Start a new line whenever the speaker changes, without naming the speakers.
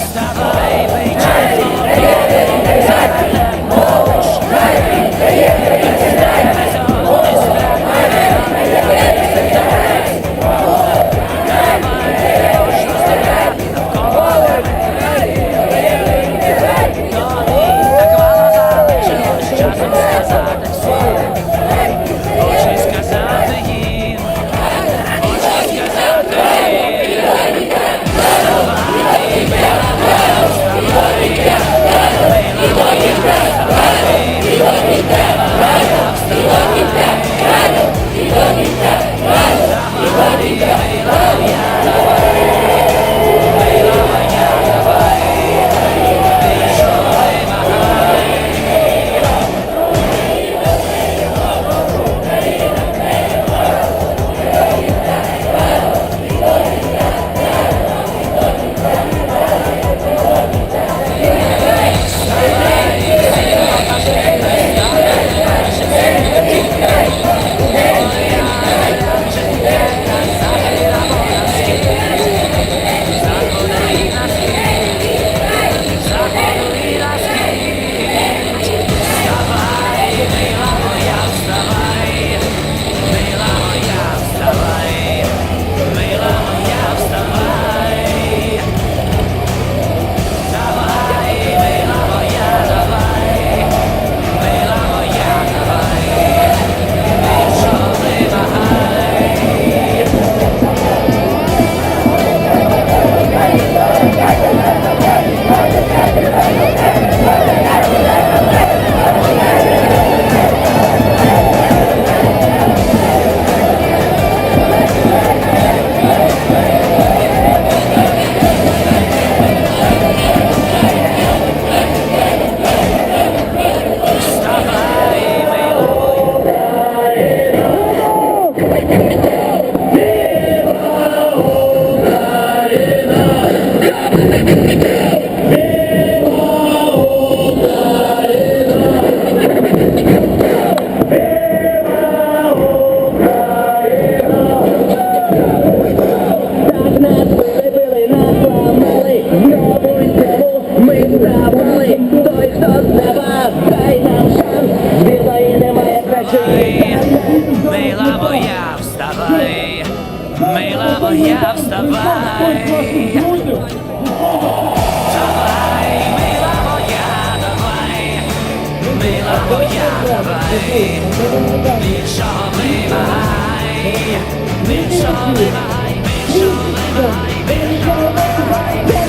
Stop, baby. вставай, мила моя, вставай, мила моя, вставай. Давай, нічого вимагай, нічого вимагай, нічого вимагай, нічого вимагай.